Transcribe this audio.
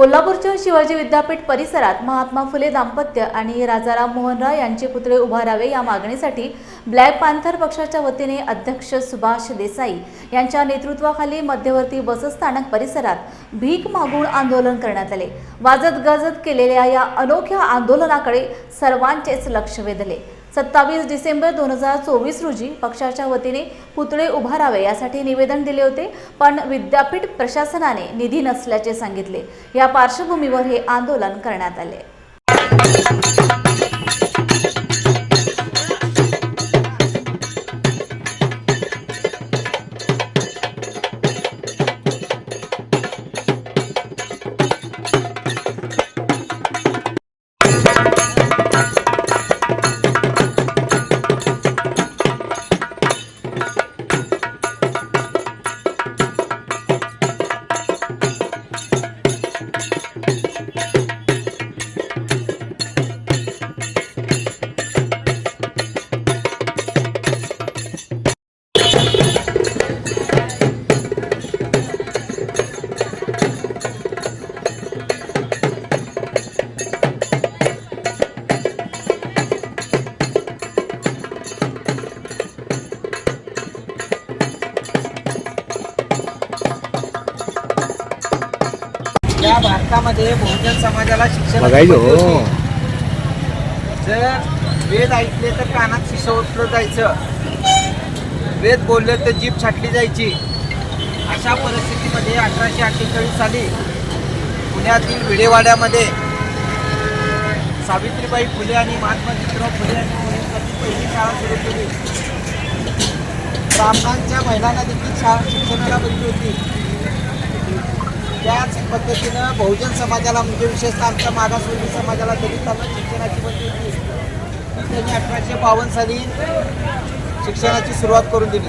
कोल्हापूरच्या शिवाजी विद्यापीठ परिसरात महात्मा फुले दाम्पत्य आणि राजाराम मोहन राय यांचे पुतळे उभारावे या मागणीसाठी ब्लॅक पॅन्थर पक्षाच्या वतीने अध्यक्ष सुभाष देसाई यांच्या नेतृत्वाखाली मध्यवर्ती बसस्थानक परिसरात भीक मागून आंदोलन करण्यात आले. वाजत गाजत केलेल्या या अनोख्या आंदोलनाकडे सर्वांचेच लक्ष वेधले. सत्तावीस डिसेंबर दोन हजार चोवीस रोजी पक्षाच्या वतीने पुतळे उभारावे यासाठी निवेदन दिले होते पण विद्यापीठ प्रशासनाने निधी नसल्याचे सांगितले. या पार्श्वभूमीवर हे आंदोलन करण्यात आले. या भारतामध्ये बहुजन समाजाला शिक्षण बघायचं हो. जर वेद ऐकले तर कानात ओतलं जायचं. वेद बोलले तर जीभ छाटली जायची. अशा परिस्थितीमध्ये अठराशे अठ्ठेचाळीस साली पुण्यातील भिडेवाड्यामध्ये सावित्रीबाई फुले आणि महात्मा ज्योतिराव फुले यांनी पहिली शाळा सुरू केली. ब्राह्मणांच्या महिलांना देखील शाळा शिक्षणाला बंदी होती. त्याच पद्धतीनं बहुजन समाजाला म्हणजे विशेषतः आमच्या मागासवर्गीय समाजाला दलितांना शिक्षणाची बंदी होती त्यांनी अठराशे बावन्न साली शिक्षणाची सुरुवात करून दिली.